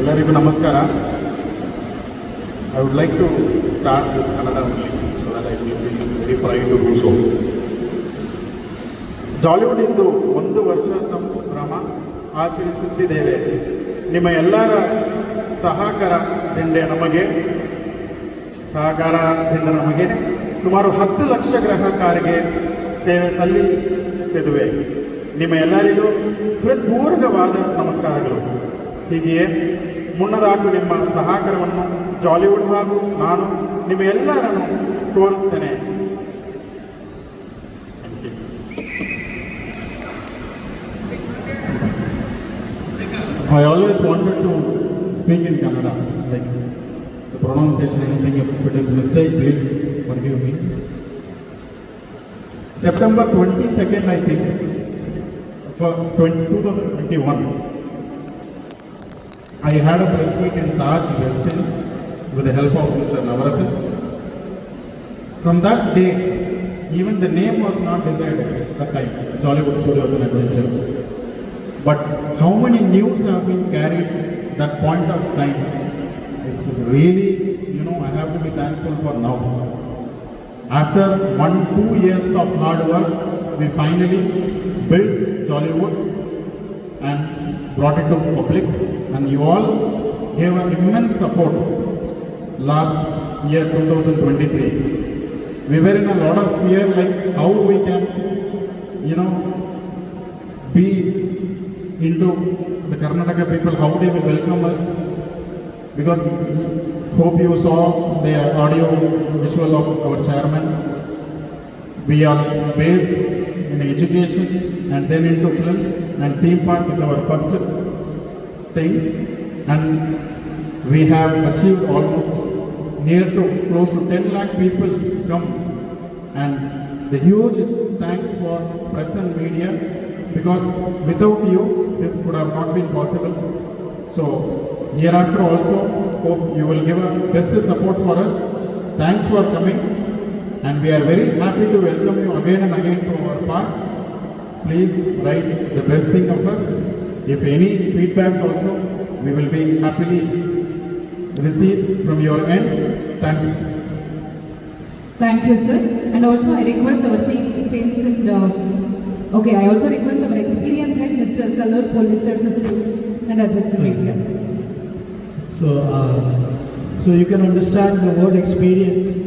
ಎಲ್ಲರಿಗೂ ನಮಸ್ಕಾರ. I would like to start with Kannada so that I will be very pride to do so Jollywood ಇಂದು ಒಂದು ವರ್ಷ ಸಂಭ್ರಮ ಆಚರಿಸುತ್ತಿದ್ದೇವೆ. ನಿಮ್ಮ ಎಲ್ಲರ ಸಹಕಾರದಿಂದ ನಮಗೆ. ಸಹಕಾರದಿಂದ ನಮಗೆ. ಸುಮಾರು ಹತ್ತು ಲಕ್ಷ ಗ್ರಾಹಕರಿಗೆ ಸೇವೆ ಸಲ್ಲಿಸಿದುವೆ. ನಿಮ್ಮ ಎಲ್ಲರಿಗೂ ಹೃತ್ಪೂರ್ವಕವಾದ ನಮಸ್ಕಾರಗಳು. ಹೀಗೆಯೇ ಮುನ್ನದಾಗಿ ನಿಮ್ಮ ಸಹಕಾರವನ್ನು ಜಾಲಿವುಡ್ ಹಾಗೂ ನಾನು ನಿಮ್ಮೆಲ್ಲರನ್ನು ಕೋರುತ್ತೇನೆ I always wanted to speak in Kannada like the pronunciation anything if it is mistake please forgive September twenty second I think for twenty two thousand twenty one I had a press meet in Taj Westin with the help of Mr. Navarasan. From that day, even the name was not decided at that time, Jollywood Studios and Adventures. But how many news have been carried that point of time is really, you know, I have to be thankful for now. After one, two years of hard work, we finally built Jollywood and brought it to public. And you all gave an immense support last year 2023. We were in a lot of fear like how we can, you know, be into the Karnataka people, how they will welcome us. Because hope you saw the audio visual of our chairman. We are based in education and then into films and theme park is our first thing. And we have achieved almost near to close to 10 lakh people come and the huge thanks for press and media because without you this would have not been possible. So hereafter also hope you will give a best support for us. Thanks for coming and we are very happy to welcome you again and again to our park. Please write the best thing of us. If any feedbacks also, we will be happily receive from your end. Thanks. Thank you, sir. And also, I request our chief sales and uh, okay, I also request our experience head, Mr. Kalur Police, sir, to sit and address the media. So, uh, so you can understand the word experience.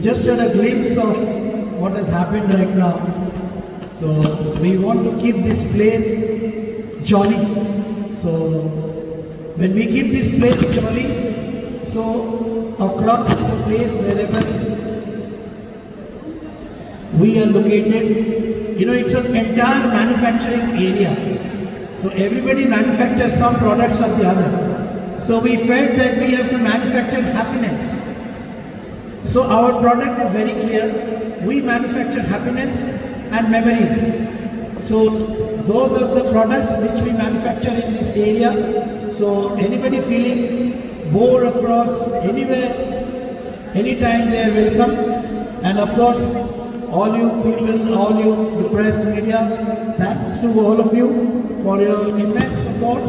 Just had a glimpse of what has happened right now. So we want to keep this place jolly. So when we keep this place jolly, so across the place wherever we are located, you know, it's an entire manufacturing area. So everybody manufactures some products or the other. So we felt that we have to manufacture happiness. So our product is very clear. We manufacture happiness and memories. So those are the products which we manufacture in this area. So anybody feeling bored across anywhere, anytime they are welcome. And of course, all you people, all you, the press, media, thanks to all of you for your immense support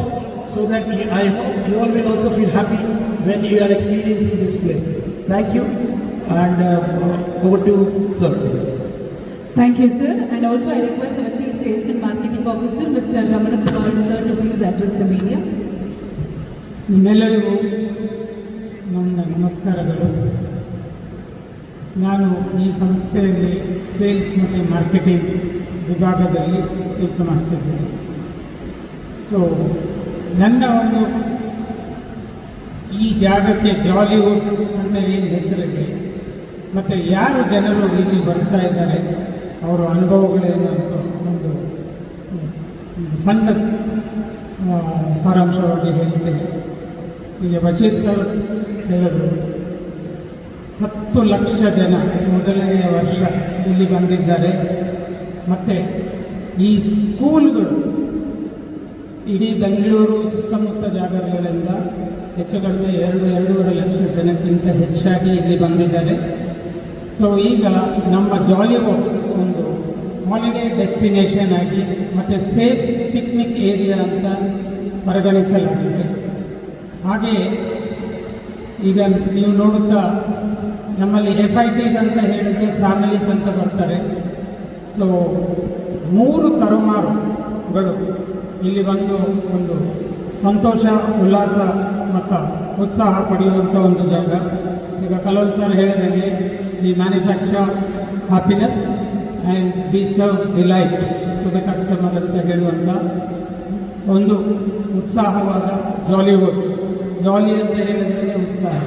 so that I hope you all will also feel happy when you are experiencing this place. Thank you and uh, over to sir. Thank you, sir. And also, I request our chief sales and marketing officer, Mr. Ramana Kumar, sir, to please address the media. ನಿಮ್ಮೆಲ್ಲರಿಗೂ ನನ್ನ ನಮಸ್ಕಾರಗಳು ನಾನು ಈ ಸಂಸ್ಥೆಯಲ್ಲಿ sales ಮತ್ತು marketing ವಿಭಾಗದಲ್ಲಿ ಕೆಲಸ ಮಾಡ್ತಿದ್ದೇನೆ ಸೊ ನನ್ನ ಒಂದು ಈ ಜಾಗಕ್ಕೆ ಜಾಲಿವುಡ್ ಅಂತ ಏನು ಹೆಸರಿದೆ ಮತ್ತು ಯಾರು ಜನರು ಇಲ್ಲಿ ಬರ್ತಾ ಇದ್ದಾರೆ, ಅವರ ಅನುಭವಗಳೇನು ಅಂತ ಒಂದು ಸಣ್ಣ ಸಾರಾಂಶವಾಗಿ ಹೇಳ್ತೇನೆ. ಈಗ ಬಶೀರ್ ಸರ್ ಹೇಳಿದ್ರು, ಹತ್ತು ಲಕ್ಷ ಜನ ಮೊದಲನೆಯ ವರ್ಷ ಇಲ್ಲಿ ಬಂದಿದ್ದಾರೆ. ಮತ್ತು ಈ ಸ್ಕೂಲ್ಗಳು ಇಡೀ ಬೆಂಗಳೂರು ಸುತ್ತಮುತ್ತ ಜಾಗಗಳೆಲ್ಲ ಹೆಚ್ಚು ಕಡಿಮೆ ಎರಡು, ಎರಡೂವರೆ ಲಕ್ಷ ಜನಕ್ಕಿಂತ ಹೆಚ್ಚಾಗಿ ಇಲ್ಲಿ ಬಂದಿದ್ದಾರೆ. ಸೊ ಈಗ ನಮ್ಮ ಜಾಲಿವುಡ್ ಒಂದು ಹಾಲಿಡೇ ಡೆಸ್ಟಿನೇಷನ್ ಆಗಿ ಮತ್ತು ಸೇಫ್ ಪಿಕ್ನಿಕ್ ಏರಿಯಾ ಅಂತ ಪರಿಗಣಿಸಲಾಗಿದೆ. ಹಾಗೆಯೇ ಈಗ ನೀವು ನೋಡುತ್ತಾ ನಮ್ಮಲ್ಲಿ ಎಫ್ ಐ ಟಿಸ್ ಅಂತ ಹೇಳಿದರೆ ಫ್ಯಾಮಿಲೀಸ್ ಅಂತ ಬರ್ತಾರೆ. ಸೊ ಮೂರು ತರುಮಾರುಗಳು ಇಲ್ಲಿ ಬಂದು ಒಂದು ಸಂತೋಷ, ಉಲ್ಲಾಸ ಮತ್ತು ಉತ್ಸಾಹ ಪಡೆಯುವಂಥ ಒಂದು ಜಾಗ. ಈಗ ಕಲೋಲ್ ಸರ್ ಹೇಳಿದಂಗೆ we manufacture happiness and be serve delight to the customer ಅಂತ ಹೇಳುವಂಥ ಒಂದು ಉತ್ಸಾಹವಾದ ಜಾಲಿವುಡ್ ಜಾಲಿ ಅಂತ ಹೇಳಿದ್ರೆ ಉತ್ಸಾಹ.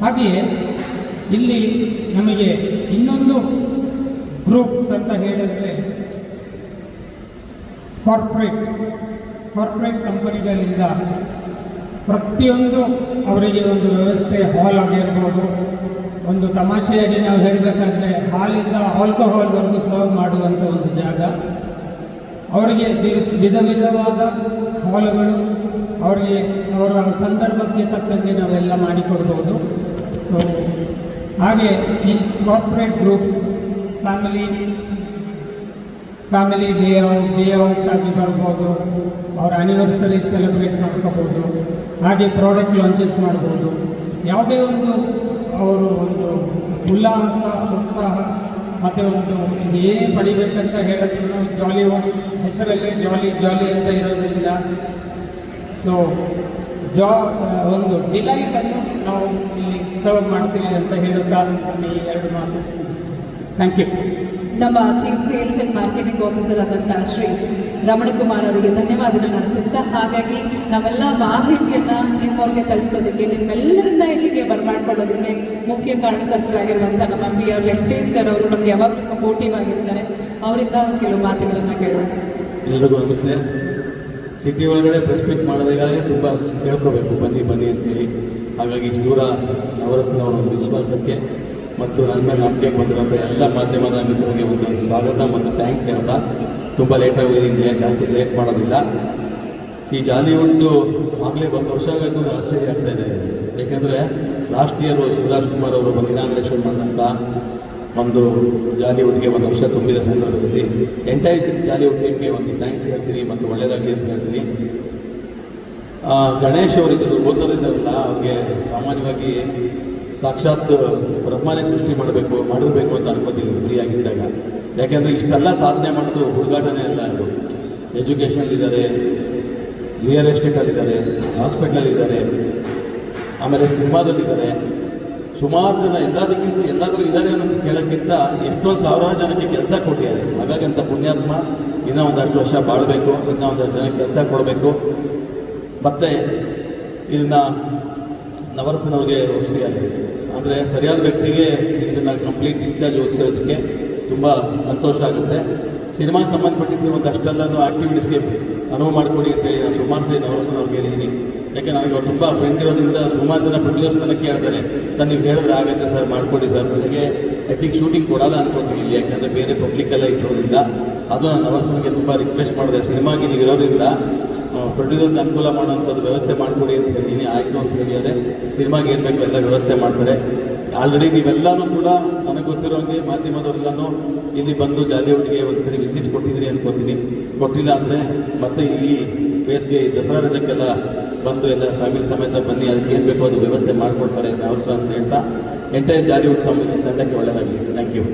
ಹಾಗೆಯೇ ಇಲ್ಲಿ ನಮಗೆ ಇನ್ನೊಂದು ಗ್ರೂಪ್ಸ್ ಅಂತ ಹೇಳಿದರೆ ಕಾರ್ಪೊರೇಟ್ ಕಾರ್ಪೊರೇಟ್ ಕಂಪನಿಗಳಿಂದ ಪ್ರತಿಯೊಂದು ಅವರಿಗೆ ಒಂದು ವ್ಯವಸ್ಥೆ ಹಾಲ್ ಆಗಿರ್ಬೋದು ಒಂದು ತಮಾಷೆಯಾಗಿ ನಾವು ಹೇಳಬೇಕಾದ್ರೆ ಹಾಲಿಂದ ಆಲ್ಕೋಹಾಲ್ವರೆಗೂ ಸರ್ವ್ ಮಾಡುವಂಥ ಒಂದು ಜಾಗ. ಅವರಿಗೆ ವಿಧ ವಿಧವಾದ ಹಾಲುಗಳು, ಅವರಿಗೆ ಅವರ ಸಂದರ್ಭಕ್ಕೆ ತಕ್ಕಂತೆ ನಾವೆಲ್ಲ ಮಾಡಿಕೊಡ್ಬೋದು. ಸೊ ಹಾಗೆ ಈ corporate groups family family day out day out ಆಗಿ ಬರ್ಬೋದು. ಅವರ ಆ್ಯನಿವರ್ಸರಿ ಸೆಲೆಬ್ರೇಟ್ ಮಾಡ್ಕೋಬೋದು. ಹಾಗೆ ಪ್ರಾಡಕ್ಟ್ ಲಾಂಚಸ್ ಮಾಡ್ಬೋದು. ಯಾವುದೇ ಒಂದು ಅವರು ಒಂದು ಉಲ್ಲಾಸ ಉತ್ಸಾಹ ಮತ್ತು ಒಂದು ಏನೇ ಪಡಿಬೇಕಂತ ಹೇಳಿದ್ರು ಜಾಲಿ ಹೆಸರಲ್ಲೇ ಜಾಲಿ ಜಾಲಿ ಅಂತ ಇರೋದ್ರಿಂದ. ಸೊ ಜಾ ಒಂದು ಡಿಲೈಟನ್ನು ನಾವು ಇಲ್ಲಿ ಸರ್ವ್ ಮಾಡ್ತೀವಿ ಅಂತ ಹೇಳುತ್ತಾ ಈ ಎರಡು ಮಾತು ಥ್ಯಾಂಕ್ ಯು ನಮ್ಮ chief sales and marketing officer ಆದಂತಹ ಶ್ರೀ ರಮಣಕುಮಾರ್ ಅವರಿಗೆ ಧನ್ಯವಾದಗಳನ್ನು ಅರ್ಪಿಸ್ತಾ, ಹಾಗಾಗಿ ನಾವೆಲ್ಲ ಮಾಹಿತಿಯನ್ನ ನಿಮ್ಮವ್ರಿಗೆ ತಲುಪಿಸೋದಕ್ಕೆ, ನಿಮ್ಮೆಲ್ಲರನ್ನ ಇಲ್ಲಿಗೆ ಬರ್ಮಾಡ್ಕೊಳ್ಳೋದಕ್ಕೆ ಮುಖ್ಯ ಕಾರಣಕರ್ತರಾಗಿರುವಂಥ ನಮ್ಮ ಬಿ ಆರ್ ವೆಂಕಟೇಶ್ ಸರ್ ಅವರು ನಮ್ಗೆ ಯಾವಾಗಲೂ ಸಪೋರ್ಟಿವ್ ಆಗಿರ್ತಾರೆ, ಅವರಿಂದ ಕೆಲವು ಮಾತುಗಳನ್ನು ಕೇಳೋಣ. ಎಲ್ಲರಿಗೂ ಸಿಟಿ ಒಳಗಡೆ ಪ್ರೆಸ್ ಮೀಟ್ ಮಾಡಿದಾಗಲೇ ತುಂಬ ಕೇಳ್ಕೋಬೇಕು ಬನ್ನಿ ಬನ್ನಿ ಅಂತೇಳಿ ಹಾಗಾಗಿ ದೂರ ನವರಸನವರ ವಿಶ್ವಾಸಕ್ಕೆ ಮತ್ತು ನನ್ನ ಮೇಲೆ ನಂಬಿಕೆ ಬಂದಿರೋಂಥ ಎಲ್ಲ ಮಾಧ್ಯಮದ ಮಿತ್ರರಿಗೆ ಒಂದು ಸ್ವಾಗತ ಮತ್ತು ಥ್ಯಾಂಕ್ಸ್ ಹೇಳ್ತಾ ತುಂಬ ಲೇಟಾಗಿ ಹೋಗಿದ್ದೀನಿ ಜಾಸ್ತಿ ಲೇಟ್ ಮಾಡೋದಿಲ್ಲ. ಈ ಜಾಲಿವುಡ್ಡು ಆಗಲೇ ಒಂದು ವರ್ಷ ಆಗೋಯ್ತು ಆಶ್ಚರ್ಯ ಆಗ್ತಾ ಇದೆ. ಏಕೆಂದರೆ ಲಾಸ್ಟ್ ಇಯರ್ ಶಿವರಾಜ್ ಕುಮಾರ್ ಅವರು ಒಂದು ಇನಾಗ್ರೇಷನ್ ಮಾಡಿದಂಥ ಒಂದು ಜಾಲಿವುಡ್ಗೆ ಒಂದು ವರ್ಷ ತುಂಬಿದ ಸಂದರ್ಭದಲ್ಲಿ ಎಂಟೈರ್ ಜಾಲಿವುಡ್ ಟೀಮ್ಗೆ ಒಂದು ಥ್ಯಾಂಕ್ಸ್ ಹೇಳ್ತೀನಿ ಮತ್ತು ಒಳ್ಳೆಯದಾಗಲಿ ಅಂತ ಹೇಳ್ತೀನಿ. ಗಣೇಶ್ ಅವರಿದ್ದರು ಓದೋರಿದ್ದಾರಲ್ಲ ಅವ್ರಿಗೆ ಸಾಮಾನ್ಯವಾಗಿ ಸಾಕ್ಷಾತ್ ಬ್ರಹ್ಮನೇ ಸೃಷ್ಟಿ ಮಾಡಬೇಕು, ಮಾಡಿರ್ಬೇಕು ಅಂತ ಅನ್ಕೋತೀವಿ ಫ್ರೀ ಆಗಿದ್ದಾಗ. ಯಾಕೆಂದರೆ ಇಷ್ಟೆಲ್ಲ ಸಾಧನೆ ಮಾಡೋದು ಹುಡುಗಾಟನೇ ಅಲ್ಲ ಅದು. ಎಜುಕೇಷನಲ್ಲಿದ್ದಾರೆ ರಿಯಲ್ ಎಸ್ಟೇಟಲ್ಲಿದ್ದಾರೆ ಹಾಸ್ಪಿಟ್ಲಲ್ಲಿದ್ದಾರೆ ಆಮೇಲೆ ಸಿನಿಮಾದಲ್ಲಿದ್ದಾರೆ ಸುಮಾರು ಜನ ಎಲ್ಲದಕ್ಕಿಂತ ಎಲ್ಲಾದರೂ ಇದ್ದಾರೆ ಅನ್ನೋದು ಕೇಳೋಕ್ಕಿಂತ ಎಷ್ಟೊಂದು ಸಾವಿರಾರು ಜನಕ್ಕೆ ಕೆಲಸ ಕೊಟ್ಟಿದ್ದಾರೆ. ಹಾಗಾಗಿ ಅಂತ ಪುಣ್ಯಾತ್ಮ ಇನ್ನೂ ಒಂದಷ್ಟು ವರ್ಷ ಬಾಳಬೇಕು, ಇನ್ನೂ ಒಂದಷ್ಟು ಜನಕ್ಕೆ ಕೆಲಸ ಕೊಡಬೇಕು. ಮತ್ತು ಇದನ್ನ ನವರಸನವ್ರಿಗೆ ಒಪ್ಪಿಸಿ ಅಂದರೆ ಸರಿಯಾದ ವ್ಯಕ್ತಿಗೆ ಇದನ್ನು ಕಂಪ್ಲೀಟ್ ಇನ್ಚಾರ್ಜ್ ಒಪ್ಸಿರೋದಕ್ಕೆ ತುಂಬ ಸಂತೋಷ ಆಗುತ್ತೆ. ಸಿನಿಮಾಗೆ ಸಂಬಂಧಪಟ್ಟಿದ್ದು ಒಂದಷ್ಟೆಲ್ಲನೂ ಆ್ಯಕ್ಟಿವಿಟೀಸ್ಗೆ ಅನುವು ಮಾಡಿಕೊಡಿ ಅಂತೇಳಿ ನಾನು ಸುಮಾರು ಸರಿ ನವರಸನ್ ಅವ್ರಿಗೆ ಹೇಳಿದ್ದೀನಿ ಯಾಕೆ ನನಗೆ ಅವ್ರು ತುಂಬ ಫ್ರೆಂಡ್ ಇರೋದ್ರಿಂದ ಸುಮಾರು ಜನ ಪ್ರೊಡ್ಯೂಸ್ ನನ್ನ ಕೇಳ್ತಾರೆ, ಸರ್, ನೀವು ಹೇಳಿದ್ರೆ ಆಗುತ್ತೆ ಸರ್, ಮಾಡಿಕೊಡಿ ಸರ್. ನನಗೆ ಐ ಶೂಟಿಂಗ್ ಕೊಡಲ್ಲ ಅನ್ಕೋತೀನಿ ಇಲ್ಲಿ, ಯಾಕೆಂದರೆ ಬೇರೆ ಪಬ್ಲಿಕ್ಕೆಲ್ಲ ಇರೋದ್ರಿಂದ. ಅದು ನನ್ನ ಅವರ್ಸನಿಗೆ ತುಂಬ ರಿಕ್ವೆಸ್ಟ್ ಮಾಡಿದೆ. ಸಿನಿಮಾಗೆ ನೀವು ಇರೋದ್ರಿಂದ ಪ್ರೊಡ್ಯೂಸರ್ಗೆ ಅನುಕೂಲ ಮಾಡೋಂಥದ್ದು ವ್ಯವಸ್ಥೆ ಮಾಡಿಕೊಡಿ ಅಂತ ಹೇಳಿದ್ದೀನಿ ಆಯಿತು ಅಂತ ಹೇಳಿದ್ದಾರೆ. ಸಿನಿಮಾಗೆ ಏನು ಬೇಕು ಎಲ್ಲ ವ್ಯವಸ್ಥೆ ಮಾಡ್ತಾರೆ. ಆಲ್ರೆಡಿ ನೀವೆಲ್ಲನೂ ಕೂಡ ನನಗೆ ಗೊತ್ತಿರೋ ಹಾಗೆ ಮಾಧ್ಯಮದವರೆಲ್ಲನೂ ಇಲ್ಲಿ ಬಂದು ಜಾಲಿವುಡ್ಗೆ ಒಂದು ಸರಿ ವಿಸಿಟ್ ಕೊಟ್ಟಿದ್ದೀರಿ ಅನ್ಕೋತೀನಿ. ಕೊಟ್ಟಿಲ್ಲ ಅಂದರೆ ಮತ್ತೆ ಈ ಬೇಸಿಗೆ ದಸರಾ ರಜಕ್ಕೆಲ್ಲ ಬಂದು ಎಲ್ಲ ಫ್ಯಾಮಿಲಿ ಸಮೇತ ಬನ್ನಿ. ಅದಕ್ಕೆ ಏನು ಬೇಕೋ ಅದು ವ್ಯವಸ್ಥೆ ಮಾಡಿಕೊಡ್ತಾರೆ ಅಂತ ಹೇಳ್ತಾ ಎಂಟೈರ್ ಜಾರಿ ಉತ್ತಮ ತಂಡಕ್ಕೆ ಒಳ್ಳೆಯದಾಗಲಿ. ಥ್ಯಾಂಕ್ ಯು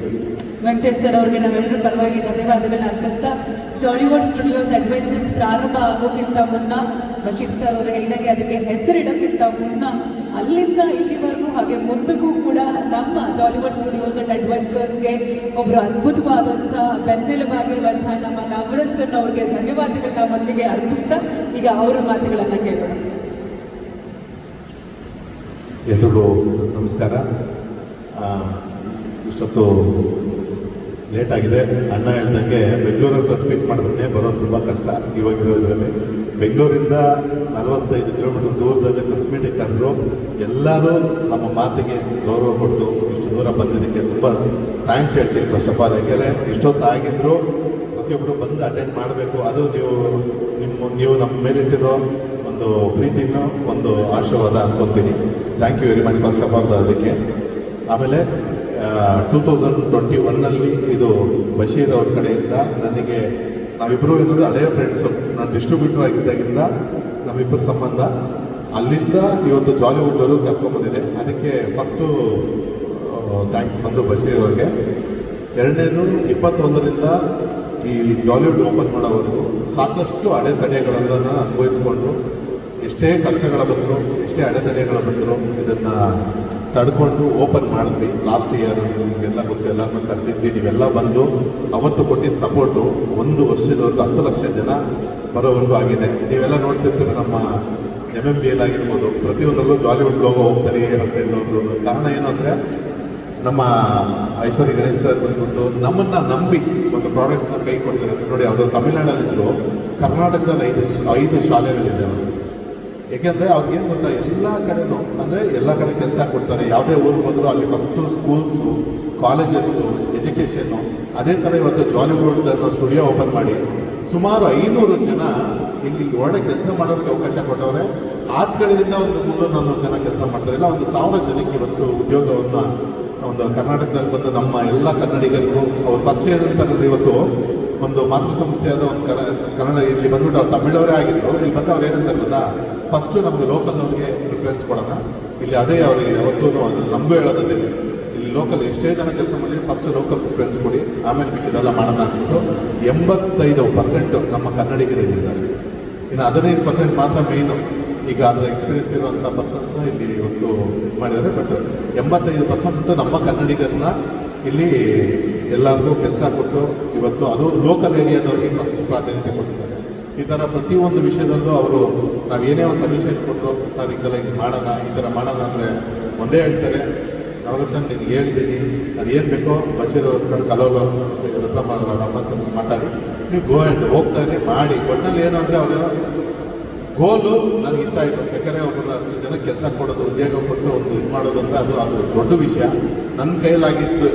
ವೆಂಕಟೇಶ್ ಸರ್ ಅವರಿಗೆ ನಾವೆಲ್ಲರೂ ಪರವಾಗಿ ಧನ್ಯವಾದಗಳನ್ನ ಅರ್ಪಿಸ್ತಾ ಜಾಲಿವುಡ್ ಸ್ಟುಡಿಯೋಸ್ ಅಡ್ವೆಂಚರ್ಸ್ ಪ್ರಾರಂಭ ಆಗೋಕ್ಕಿಂತ ಮುನ್ನ ಬಶೀರ್ ಸರ್ ಅವರು ಹೇಳಿದಂಗೆ ಅದಕ್ಕೆ ಹೆಸರಿಡೋಕ್ಕಿಂತ ಮುನ್ನ ಅಲ್ಲಿಂದ ಇಲ್ಲಿವರೆಗೂ ಹಾಗೆ ಮುಂದಕ್ಕೂ ಕೂಡ ನಮ್ಮ ಜಾಲಿವುಡ್ ಸ್ಟುಡಿಯೋಸ್ ಅಂಡ್ ಅಡ್ವೆಂಚರ್ಸ್ಗೆ ಒಬ್ಬರು ಅದ್ಭುತವಾದಂಥ ಬೆನ್ನೆಲುಬಾಗಿರುವಂತಹ ನಮ್ಮ ನವರಸನ್ ಅವ್ರಿಗೆ ಧನ್ಯವಾದಗಳನ್ನ ಮೊದಲಿಗೆ ಅರ್ಪಿಸ್ತಾ ಈಗ ಅವರ ಮಾತುಗಳನ್ನು ಕೇಳೋಣ. ಎಲ್ರಿಗೂ ನಮಸ್ಕಾರ. ಇಷ್ಟೊತ್ತು ಲೇಟ್ ಆಗಿದೆ. ಅಣ್ಣ ಹೇಳ್ದಂಗೆ ಬೆಂಗಳೂರಲ್ಲಿ ಬಸ್ ಮೀಟ್ ಮಾಡಿದ್ರೆ ಬರೋದು ತುಂಬ ಕಷ್ಟ. ಇವಾಗಿರೋದ್ರಲ್ಲಿ ಬೆಂಗಳೂರಿಂದ ನಲವತ್ತೈದು ಕಿಲೋಮೀಟರ್ ದೂರದಲ್ಲಿ ಬಸ್ ಮೀಟಿಗೆ ಕರೆದ್ರು. ಎಲ್ಲರೂ ನಮ್ಮ ಮಾತಿಗೆ ಗೌರವ ಕೊಟ್ಟು ಇಷ್ಟು ದೂರ ಬಂದಿದ್ದಕ್ಕೆ ತುಂಬ ಥ್ಯಾಂಕ್ಸ್ ಹೇಳ್ತೀನಿ ಫಸ್ಟ್ ಆಫ್ ಆಲ್ ಯಾಕೆಂದರೆ ಇಷ್ಟೊತ್ತು ಆಗಿದ್ರು ಪ್ರತಿಯೊಬ್ಬರು ಬಂದು ಅಟೆಂಡ್ ಮಾಡಬೇಕು. ಅದು ನೀವು ನಿಮ್ಮ ನೀವು ನಮ್ಮ ಮೇಲಿಟ್ಟಿರೋ ಒಂದು ಪ್ರೀತಿನೂ ಒಂದು ಆಶೀರ್ವಾದ ಅನ್ಕೊತೀನಿ. Thank you very much first of all ಅದಕ್ಕೆ. ಆಮೇಲೆ ಟೂ ತೌಸಂಡ್ ಟ್ವೆಂಟಿ ಒನ್ನಲ್ಲಿ ಇದು ಬಶೀರ್ ಅವ್ರ ಕಡೆಯಿಂದ ನನಗೆ ನಾವಿಬ್ಬರು ಏನಂದ್ರೆ ಹಳೆಯ ಫ್ರೆಂಡ್ಸು ನಾನು ಡಿಸ್ಟ್ರಿಬ್ಯೂಟರ್ ಆಗಿದ್ದಾಗಿಂದ ನಮ್ಮಿಬ್ಬರ ಸಂಬಂಧ ಅಲ್ಲಿಂದ ಇವತ್ತು ಜಾಲಿವುಡ್ಡವರು ಕರ್ಕೊಂಬಂದಿದೆ. ಅದಕ್ಕೆ ಫಸ್ಟು ಥ್ಯಾಂಕ್ಸ್ ಬಂದು ಬಶೀರ್ ಅವ್ರಿಗೆ. ಎರಡನೇದು, ಇಪ್ಪತ್ತೊಂದರಿಂದ ಈ ಜಾಲಿವುಡ್ ಓಪನ್ ಮಾಡೋವರೆಗೂ ಸಾಕಷ್ಟು ಅಡೆತಡೆಗಳನ್ನು ಅನುಭವಿಸಿಕೊಂಡು ಎಷ್ಟೇ ಕಷ್ಟಗಳ ಬಂದರು, ಎಷ್ಟೇ ಅಡೆತಡೆಗಳು ಬಂದರು ಇದನ್ನು ತಡ್ಕೊಂಡು ಓಪನ್ ಮಾಡಿದ್ವಿ. ಲಾಸ್ಟ್ ಇಯರ್ ನಿಮಗೆಲ್ಲ ಗೊತ್ತು ಎಲ್ಲರನ್ನೂ ಕರೆದಿದ್ವಿ. ನೀವೆಲ್ಲ ಬಂದು ಅವತ್ತು ಕೊಟ್ಟಿದ್ದ ಸಪೋರ್ಟು ಒಂದು ವರ್ಷದವರೆಗೂ, ಹತ್ತು ಲಕ್ಷ ಜನ ಬರೋವರೆಗೂ ಆಗಿದೆ. ನೀವೆಲ್ಲ ನೋಡ್ತಿರ್ತೀರ ನಮ್ಮ ಎಂ ಎಂ ಬಿ ಎಲ್ ಆಗಿರ್ಬೋದು, ಪ್ರತಿಯೊಂದರಲ್ಲೂ ಜಾಲಿವುಡ್ ಲೋಗೋ ಹೋಗ್ತಾರೆ ಇರುತ್ತೆ ಎಲ್ಲೋದ್ರೂ ಕಾರಣ ಏನು ಅಂದರೆ ನಮ್ಮ ಐಶ್ವರ್ಯ ಗಣೇಶ್ ಸರ್ ಬಂದ್ಬಿಟ್ಟು ನಮ್ಮನ್ನ ನಂಬಿ ಒಂದು ಪ್ರಾಡಕ್ಟ್ನ ಕೈ ಕೊಟ್ಟಿದ್ದಾರೆ ನೋಡಿ, ಅವರು ತಮಿಳ್ನಾಡಲ್ಲಿದ್ದರು ಕರ್ನಾಟಕದಲ್ಲಿ ಐದು ಐದು ಶಾಲೆಗಳಿದೆ ಅವರು. ಏಕೆಂದರೆ ಅವ್ರಿಗೇನು ಗೊತ್ತಾ, ಎಲ್ಲ ಕಡೆನೂ, ಅಂದರೆ ಎಲ್ಲ ಕಡೆ ಕೆಲಸ ಕೊಡ್ತಾರೆ. ಯಾವುದೇ ಊರಿಗೆ ಹೋದ್ರು ಅಲ್ಲಿ ಫಸ್ಟು ಸ್ಕೂಲ್ಸು ಕಾಲೇಜಸ್ಸು ಎಜುಕೇಷನ್ನು ಅದೇ ಥರ ಇವತ್ತು ಜಾಲಿವುಡ್ ಅನ್ನೋ ಸ್ಟುಡಿಯೋ ಓಪನ್ ಮಾಡಿ ಸುಮಾರು ಐನೂರು ಜನ ಇಲ್ಲಿ ಒಳ್ಳೆ ಕೆಲಸ ಮಾಡೋರಿಗೆ ಅವಕಾಶ ಕೊಟ್ಟವ್ರೆ. ಆಚ್ ಕಡೆಯಿಂದ ಒಂದು ಮುನ್ನೂರು ನಾನ್ನೂರು ಜನ ಕೆಲಸ ಮಾಡ್ತಾರೆ. ಇಲ್ಲ, ಒಂದು ಸಾವಿರ ಜನಕ್ಕೆ ಇವತ್ತು ಉದ್ಯೋಗವನ್ನು ಒಂದು ಕರ್ನಾಟಕದಲ್ಲಿ ಬಂದ ನಮ್ಮ ಎಲ್ಲ ಕನ್ನಡಿಗರಿಗೂ ಅವ್ರು ಫಸ್ಟ್ ಏನಂತಂದ್ರೆ ಇವತ್ತು ಒಂದು ಮಾತೃ ಸಂಸ್ಥೆಯಾದ ಒಂದು ಕನ್ನಡ ಇಲ್ಲಿ ಬಂದ್ಬಿಟ್ಟು ಅವ್ರು ತಮಿಳವರೇ ಆಗಿದ್ರು. ಇಲ್ಲಿ ಬಂದು ಅವ್ರು ಏನಂತ ಗೊತ್ತಾ? ಫಸ್ಟು ನಮಗೆ ಲೋಕಲ್ ಅವ್ರಿಗೆ ಪ್ರಿಫರೆನ್ಸ್ ಕೊಡೋಣ. ಇಲ್ಲಿ ಅದೇ ಅವ್ರಿಗೆ ಯಾವತ್ತೂ ಅದು ನಮಗೂ ಹೇಳೋದಿದೆ ಇಲ್ಲಿ ಲೋಕಲ್ ಎಷ್ಟೇ ಜನ ಕೆಲಸ ಮಾಡಿ ಫಸ್ಟ್ ಲೋಕಲ್ ಪ್ರಿಫರೆನ್ಸ್ ಕೊಡಿ. ಆಮೇಲೆ ಮಿಕ್ಕಿದೆಲ್ಲ ಮಾಡೋಣ ಅಂದ್ಬಿಟ್ಟು ಎಂಬತ್ತೈದು ಪರ್ಸೆಂಟ್ ನಮ್ಮ ಕನ್ನಡಿಗರಿದ್ದಾರೆ ಇನ್ನು ಹದಿನೈದು ಪರ್ಸೆಂಟ್ ಮಾತ್ರ ಮೇಯ್ನು ಈಗ ಅದರ ಎಕ್ಸ್ಪೀರಿಯನ್ಸ್ ಇರುವಂಥ ಪರ್ಸನ್ಸ್ನ ಇಲ್ಲಿ ಇವತ್ತು ಇದು ಮಾಡಿದ್ದಾರೆ. ಬಟ್ ಎಂಬತ್ತೈದು ಪರ್ಸೆಂಟ್ ನಮ್ಮ ಕನ್ನಡಿಗರನ್ನ ಇಲ್ಲಿ ಎಲ್ಲರಿಗೂ ಕೆಲಸ ಕೊಟ್ಟು ಇವತ್ತು ಅದು ಲೋಕಲ್ ಏರಿಯಾದವ್ರಿಗೆ ಫಸ್ಟ್ ಪ್ರಾಧಾನ್ಯತೆ ಕೊಟ್ಟಿದ್ದಾರೆ. ಈ ಥರ ಪ್ರತಿಯೊಂದು ವಿಷಯದಲ್ಲೂ ಅವರು ನಾವು ಏನೇ ಒಂದು ಸಜೆಷನ್ ಕೊಟ್ಟು, ಸರ್ ಹಿಂಗೆಲ್ಲ ಹಿಂಗೆ ಮಾಡೋಣ, ಈ ಥರ ಮಾಡೋಣ ಅಂದರೆ ಒಂದೇ ಹೇಳ್ತಾರೆ. ನಾವು ಸರ್ ನಿನಗೆ ಹೇಳಿದ್ದೀನಿ. ಅದು ಏನು ಬೇಕೋ ಬಸೀರ್ ಅವ್ರ ಹತ್ರ ಕಲೋಲ್ ಹತ್ರ ಮಾಡೋಣ ಸರ್ ಮಾತಾಡಿ. ನೀವು ಗೋ ಹೋಗ್ತಾ ಹೋಗ್ತಾರೆ ಮಾಡಿ. ಒಟ್ಟಿನಲ್ಲಿ ಏನು ಅಂದರೆ ಅವರು ಗೋಲು ನನಗೆ ಇಷ್ಟ ಆಯಿತು. ಯಾಕಂದರೆ ಒಬ್ಬರು ಅಷ್ಟು ಜನ ಕೆಲಸ ಕೊಡೋದು, ಉದ್ಯೋಗ ಕೊಟ್ಟು ಒಂದು ಇದು ಮಾಡೋದು ಅಂದರೆ ಅದು ಅದು ದೊಡ್ಡ ವಿಷಯ. ನನ್ನ ಕೈಲಾಗಿದ್ದು